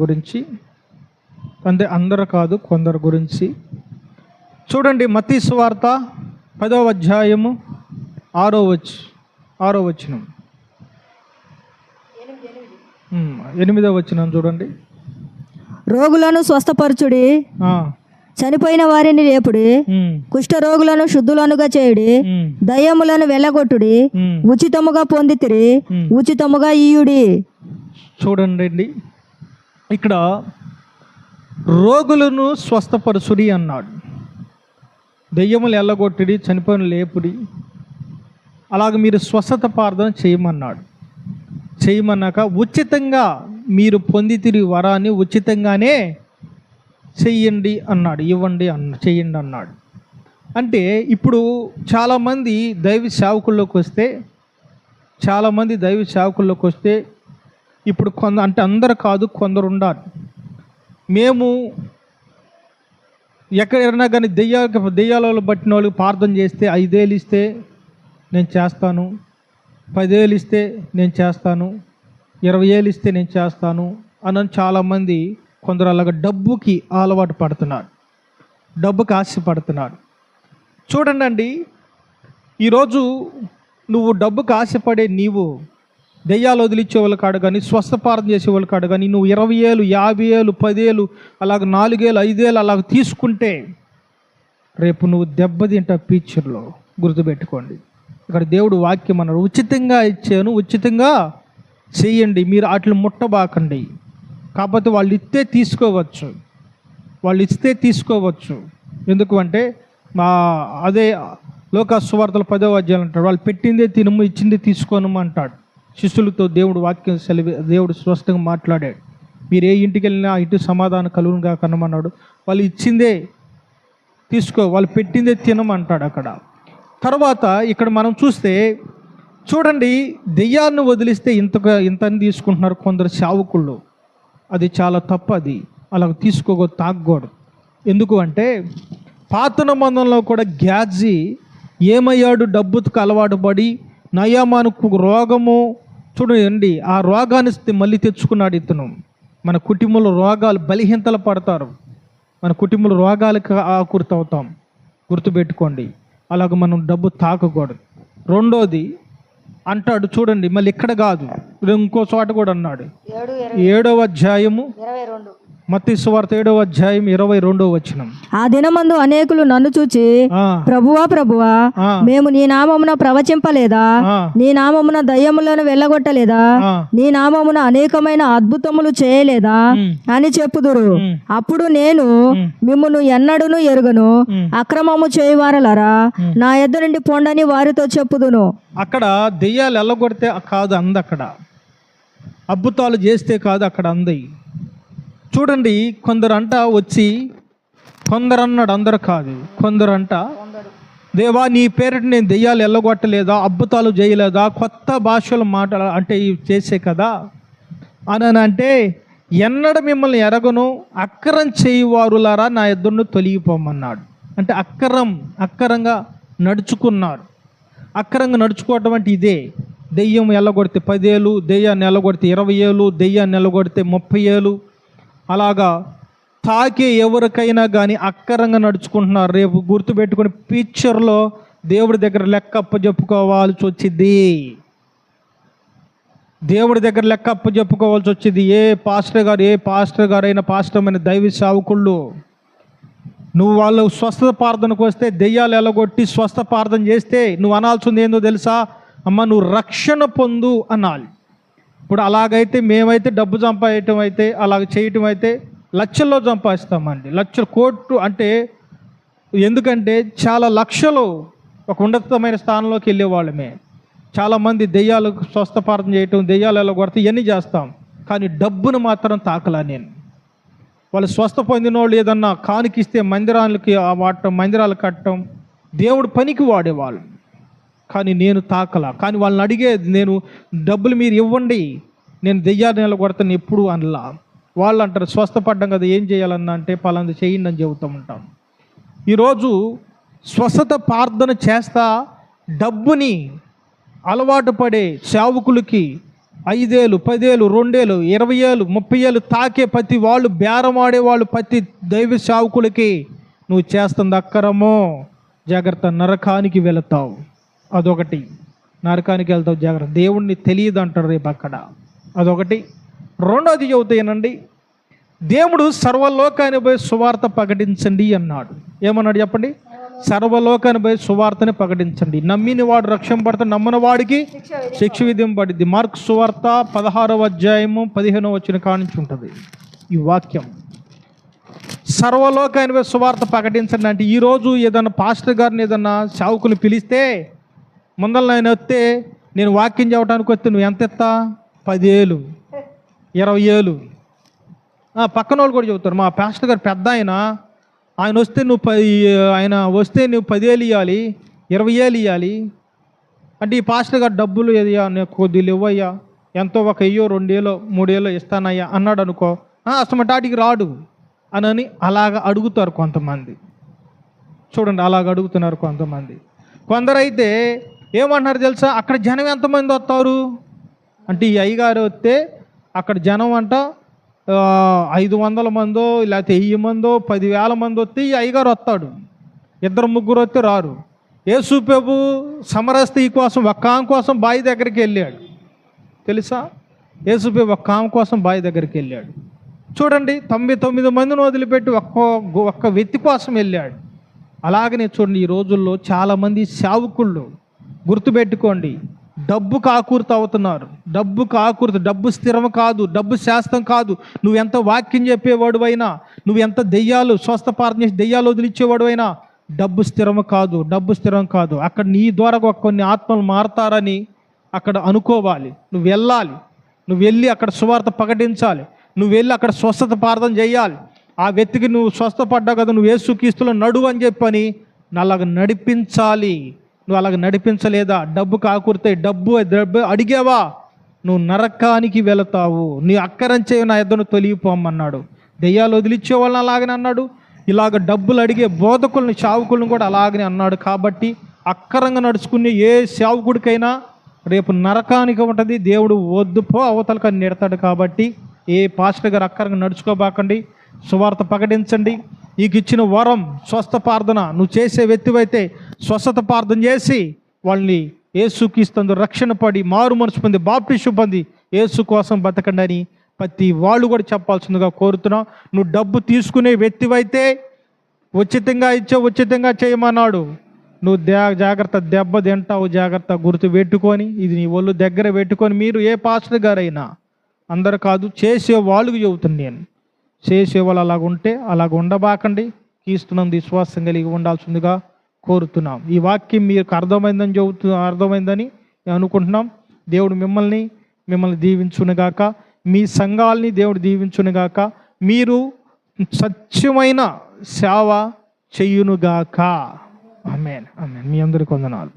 గురించి? అంటే అందరు కాదు కొందరు గురించి. చూడండి మతీ సువార్త పదవ అధ్యాయము ఆరో వచ్చు ఆరో వచ్చినం ఎనిమిదో వచ్చినం చూడండి. రోగులను స్వస్థపరచుడి చనిపోయిన వారిని లేపుడి కుష్ఠరోగులను శుద్ధులనుగా చేయుడి దయ్యములను వెళ్ళగొట్టుడి. ఉచితముగా పొందితిరి. ఉచితముగా ఇయుడి చూడండి. ఇక్కడ రోగులను స్వస్థపరచుడి అన్నాడు. దెయ్యములు ఎల్లగొట్టిడి చనిపోయిన లేపుడి. అలాగ మీరు స్వస్థత ప్రార్థన చేయమన్నాడు. చేయమన్నాక ఉచితంగా మీరు పొందితిరి వరాన్ని ఉచితంగానే చెయ్యండి అన్నాడు ఇవ్వండి అన్న చెయ్యండి అన్నాడు. అంటే ఇప్పుడు చాలామంది దైవ సేవకుల్లోకి వస్తే చాలామంది దైవ సేవకుల్లోకి వస్తే ఇప్పుడు కొంద అంటే అందరు కాదు కొందరు ఉండాలి. మేము ఎక్కడైనా కానీ దెయ్యాలకు దెయ్యాలలో పట్టిన వాళ్ళకి ప్రార్థన చేస్తే ఐదేళ్ళు ఇస్తే నేను చేస్తాను పదేళ్ళు ఇస్తే నేను చేస్తాను ఇరవై ఏళ్ళు ఇస్తే నేను చేస్తాను అని చాలామంది కొందరు అలాగ డబ్బుకి అలవాటు పడుతున్నారు. డబ్బుకి ఆశపడుతున్నారు. చూడండి అండి ఈరోజు నువ్వు డబ్బుకి ఆశపడే నీవు దెయ్యాలు వదిలిచ్చే వాళ్ళ కాడు కానీ స్వస్థపారం చేసే వాళ్ళ కాడు కానీ నువ్వు ఇరవై ఏళ్ళు యాభై ఏళ్ళు పదేళ్ళు అలాగ నాలుగేళ్ళు ఐదేళ్ళు అలాగ తీసుకుంటే రేపు నువ్వు దెబ్బతింట ఫ్యూచర్లో గుర్తుపెట్టుకోండి. ఇక్కడ దేవుడు వాక్యం అన్నాడు ఉచితంగా ఇచ్చాను ఉచితంగా చేయండి మీరు వాటిని ముట్టబాకండి. కాకపోతే వాళ్ళు ఇస్తే తీసుకోవచ్చు. వాళ్ళు ఇస్తే తీసుకోవచ్చు. ఎందుకు అంటే మా అదే లోకాసువార్తల పదో అధ్యాయులు అంటాడు వాళ్ళు పెట్టిందే తినము ఇచ్చిందే తీసుకోనము అంటాడు. శిష్యులతో దేవుడు వాక్యం సెలవి దేవుడు స్పష్టంగా మాట్లాడాడు. మీరు ఏ ఇంటికి వెళ్ళినా ఆ ఇంటి సమాధానం కలుగునుగా కనమన్నాడు. వాళ్ళు ఇచ్చిందే తీసుకో వాళ్ళు పెట్టిందే తినమంటాడు అక్కడ. తర్వాత ఇక్కడ మనం చూస్తే చూడండి దెయ్యాన్ని వదిలిస్తే ఇంతగా ఇంతని తీసుకుంటున్నారు కొందరు శావకుళ్ళు. అది చాలా తప్పు అది. అలా తీసుకోగో తాగకూడదు ఎందుకు అంటే పాత మందంలో కూడా గ్యాజీ ఏమయ్యాడు? డబ్బుకు అలవాటు పడి నయామానుకు రోగము చూడండి ఆ రోగాన్ని మళ్ళీ తెచ్చుకున్నాడు ఇతను. మన కుటుంబంలో రోగాలు బలహీనతలు పడతారు. మన కుటుంబంలో రోగాలకు ఆకృతి అవుతాం గుర్తుపెట్టుకోండి. అలాగ మనం డబ్బు తాకకూడదు. రెండోది అంటాడు చూడండి మళ్ళీ ఇక్కడ కాదు. ఇంకో చోట కూడా అన్నాడు. ఏడు ఏడవ అధ్యాయము మత్తి సువార్త ఏడవ అధ్యాయం ఇరవై రెండవ వచనం. ఆ దినమందు అనేకులు నన్ను చూచి ప్రభువా ప్రభువా మేము నీ నామమున ప్రవచింపలేదా? నీ నామమున దయ్యములను వెళ్ళగొట్టలేదా. నీ నామమున అనేకమైన అద్భుతములు చేయలేదా? అని చెప్పుదురు. అప్పుడు నేను మిమ్మును ఎన్నడును ఎరుగను. అక్రమము చేయువారలరా. నా ఎద్దు నుండి పొండని వారితో చెప్పుదును. అక్కడ దెయ్యాలు ఎల్లగొడితే కాదు అంది అక్కడ. అద్భుతాలు చేస్తే కాదు అక్కడ అంది. చూడండి కొందరంట వచ్చి కొందరు అన్నాడు అందరు కాదు కొందరంట దేవా నీ పేరిట నేను దెయ్యాలు ఎల్లగొట్టలేదా అద్భుతాలు చేయలేదా కొత్త భాషలు మాట్లాడ అంటే ఇవి చేసే కదా? అని అంటే ఎన్నడ మిమ్మల్ని ఎరగను అక్కరం చేయువారులారా నా ఎద్దును తొలగిపోమన్నాడు. అంటే అక్కరం అక్కరంగా నడుచుకున్నారు అక్కరంగా నడుచుకోవటం అంటే ఇదే దెయ్యం ఎల్లగొడితే పదేళ్ళు దెయ్యాన్ని ఎల్లగొడితే ఇరవై ఏళ్ళు దెయ్యాన్ని ఎల్లగొడితే ముప్పై ఏళ్ళు అలాగా తాకే ఎవరికైనా కానీ అక్కరంగా నడుచుకుంటున్నారు. రేపు గుర్తుపెట్టుకుని పిక్చర్లో దేవుడి దగ్గర లెక్క అప్పచెప్పుకోవాల్సి వచ్చింది. దేవుడి దగ్గర లెక్క అప్పచెప్పుకోవాల్సి వచ్చింది. ఏ పాస్టర్ గారు ఏ పాస్టర్ గారైన అయిన దైవ సావుకుళ్ళు నువ్వు వాళ్ళు స్వస్థత ప్రార్థనకు వస్తే దెయ్యాలు ఎలగొట్టి స్వస్థ ప్రార్థన చేస్తే నువ్వు అనాల్సింది ఏందో తెలుసా? అమ్మ నువ్వు రక్షణ పొందు అనాలి. ఇప్పుడు అలాగైతే మేమైతే డబ్బు సంపాదటం అయితే అలాగ చేయటం అయితే లక్షల్లో సంపాదిస్తామండి. లక్షల కోట్లు అంటే ఎందుకంటే చాలా లక్షలు ఒక ఉన్నతమైన స్థానంలోకి వెళ్ళేవాళ్ళమే చాలామంది దెయ్యాలు స్వస్థపార్థం చేయటం దెయ్యాలు ఎలా కొడితే ఇవన్నీ చేస్తాం. కానీ డబ్బును మాత్రం తాకలా నేను. వాళ్ళు స్వస్థ పొందిన వాళ్ళు ఏదన్నా కానుకిస్తే మందిరాలకి వాడటం మందిరాలు కట్టడం దేవుడు పనికి వాడేవాళ్ళు. కానీ నేను తాకలా. కానీ వాళ్ళని అడిగేది నేను డబ్బులు మీరు ఇవ్వండి నేను దెయ్యాలు నిలబడతాను ఎప్పుడు అనలా. వాళ్ళు అంటారు స్వస్థపడ్డం కదా ఏం చేయాలన్నా? అంటే పలాంది చేయండి అని చెబుతూ ఉంటాం. ఈరోజు స్వస్థత ప్రార్థన చేస్తా డబ్బుని అలవాటు పడే సేవకులకి ఐదేళ్ళు పదేళ్ళు రెండేళ్ళు ఇరవై ఏళ్ళు ముప్పై ఏళ్ళు తాకే ప్రతి వాళ్ళు బేరమాడే వాళ్ళు ప్రతి దైవ సేవకులకి నువ్వు చేస్తుంది అక్కరమో జాగ్రత్త నరకానికి వెళతావు. అదొకటి. నరకానికి వెళ్తావు జాగ్రత్త. దేవుణ్ణి తెలియదు అంటారు రేపు అక్కడ. అదొకటి. రెండోది చెబుతాయనండి దేవుడు సర్వలోకాన్ని పోయి సువార్త ప్రకటించండి అన్నాడు. ఏమన్నాడు చెప్పండి? సర్వలోకాన్ని పోయి సువార్తని ప్రకటించండి. నమ్మిన వాడు రక్షణ పడతాడు నమ్మని వాడికి శిక్ష విధింపడింది మార్క్ సువార్త పదహారవ అధ్యాయము పదిహేనవ వచ్చిన కానించి ఉంటుంది. ఈ వాక్యం. సర్వలోకాన్ని పోయి సువార్త ప్రకటించండి అంటే ఈరోజు ఏదన్నా పాస్టర్ గారిని ఏదన్నా సావుకుని పిలిస్తే ముందర నేను వస్తే నేను వాక్యం చెప్పడానికి వస్తే నువ్వు ఎంత ఎత్తా? పదేళ్ళు ఇరవై ఏళ్ళు ఆ, పక్కన వాళ్ళు కూడా చెబుతారు మా పాస్టర్ గారు పెద్ద ఆయన. ఆయన వస్తే నువ్వు పది ఆయన వస్తే నువ్వు పదేళ్ళు ఇవ్వాలి ఇరవై ఏళ్ళు ఇవ్వాలి అంటే ఈ పాస్టర్ గారు డబ్బులు ఏదయ్యా నేను కొద్దిగా ఇవ్వయ్యా. ఎంతో ఒక అయ్యో రెండేలో మూడేలో ఇస్తానయ్యా అన్నాడు అనుకో అసమటాటికి రాడు అనని అలాగ అడుగుతారు కొంతమంది. చూడండి అలాగ అడుగుతున్నారు కొంతమంది. కొందరైతే ఏమంటున్నారు తెలుసా? అక్కడ జనం ఎంతమంది వస్తారు? అంటే ఈ అయ్యగారు వస్తే అక్కడ జనం అంట ఐదు వందల మందో లేకపోతే వెయ్యి మందో పదివేల మంది వస్తే ఈ అయ్యగారు వస్తాడు. ఇద్దరు ముగ్గురు వస్తే రారు. ఏసుప్రభు సమరస్తి కోసం ఒక్క ఆమె కోసం బావి దగ్గరికి వెళ్ళాడు. తెలుసా? ఏసుప్రభు ఒక్క ఆమె కోసం బావి దగ్గరికి వెళ్ళాడు. చూడండి తొంభై తొమ్మిది మందిని వదిలిపెట్టి ఒక్క ఒక్క వ్యక్తి కోసం వెళ్ళాడు. అలాగనే చూడండి ఈ రోజుల్లో చాలామంది సేవకుళ్ళు గుర్తుపెట్టుకోండి. డబ్బు కాకూర్త అవుతున్నారు. డబ్బు కాకూర్త డబ్బు స్థిరం కాదు డబ్బు శాస్త్రం కాదు. నువ్వు ఎంత వాక్యం చెప్పేవాడు అయినా నువ్వు ఎంత దెయ్యాలు స్వస్థ చేసి దెయ్యాలు వదిలిచ్చేవాడు అయినా డబ్బు స్థిరం కాదు డబ్బు స్థిరం కాదు. అక్కడ నీ ద్వారా ఒక కొన్ని ఆత్మలు మారతారని అక్కడ అనుకోవాలి. నువ్వు వెళ్ళాలి. నువ్వు వెళ్ళి అక్కడ సువార్త ప్రకటించాలి. నువ్వు వెళ్ళి అక్కడ స్వస్థత ప్రార్థన చేయాలి. ఆ వ్యక్తికి నువ్వు స్వస్థపడ్డావు కదా నువ్వు ఏసుకీస్తులో నడువు అని చెప్పని నల్లగా నడిపించాలి. నువ్వు అలాగ నడిపించలేదా? డబ్బు కాకూరితే డబ్బు డబ్బు అడిగావా? నువ్వు నరకానికి వెళతావు. నీ అక్కరంచే నా ఇద్దరు తొలిగిపోమన్నాడు దెయ్యాలు వదిలిచ్చే వాళ్ళని అలాగనే అన్నాడు. ఇలాగ డబ్బులు అడిగే బోధకుల్ని చావుకులను కూడా అలాగనే అన్నాడు. కాబట్టి అక్కరంగా నడుచుకునే ఏ సేవకుడికైనా రేపు నరకానికి ఉంటుంది. దేవుడు వద్దు పో అవతలకి నెడతాడు. కాబట్టి ఏ పాస్టర్ గారు అక్కరంగా నడుచుకోబాకండి. సువార్త ప్రకటించండి. నీకు ఇచ్చిన వరం స్వస్థ ప్రార్థన నువ్వు చేసే వ్యక్తివైతే స్వస్థత ప్రార్థన చేసి వాళ్ళని ఏసుకిస్తుంది రక్షణ పడి మారు మనసు పొంది బాప్టిషు పొంది ఏసు కోసం బతకండి అని ప్రతి వాళ్ళు కూడా చెప్పాల్సిందిగా కోరుతున్నాం. నువ్వు డబ్బు తీసుకునే వ్యక్తివైతే ఉచితంగా ఇచ్చే ఉచితంగా చేయమన్నాడు. నువ్వు దే జాగ్రత్త దెబ్బ తింటావు జాగ్రత్త గుర్తు పెట్టుకొని ఇది నీ ఒళ్ళు దగ్గర పెట్టుకొని మీరు ఏ పాస్టర్ గారైనా అందరు కాదు చేసే వాళ్ళకి చెబుతుంది నేను. చేసే వాళ్ళు అలాగ ఉంటే అలాగ ఉండబాకండి కీస్తున్నాం విశ్వాసం కలిగి ఉండాల్సిందిగా కోరుతున్నాం. ఈ వాక్యం మీకు అర్థమైందని చెబుతు అర్థమైందని అనుకుంటున్నాం. దేవుడు మిమ్మల్ని మిమ్మల్ని దీవించునుగాక. మీ సంఘాలని దేవుడు దీవించునుగాక. మీరు సత్యమైన సేవ చెయ్యునుగాక ఆమెన్. ఆమెన్. మీ అందరికి వందనాలు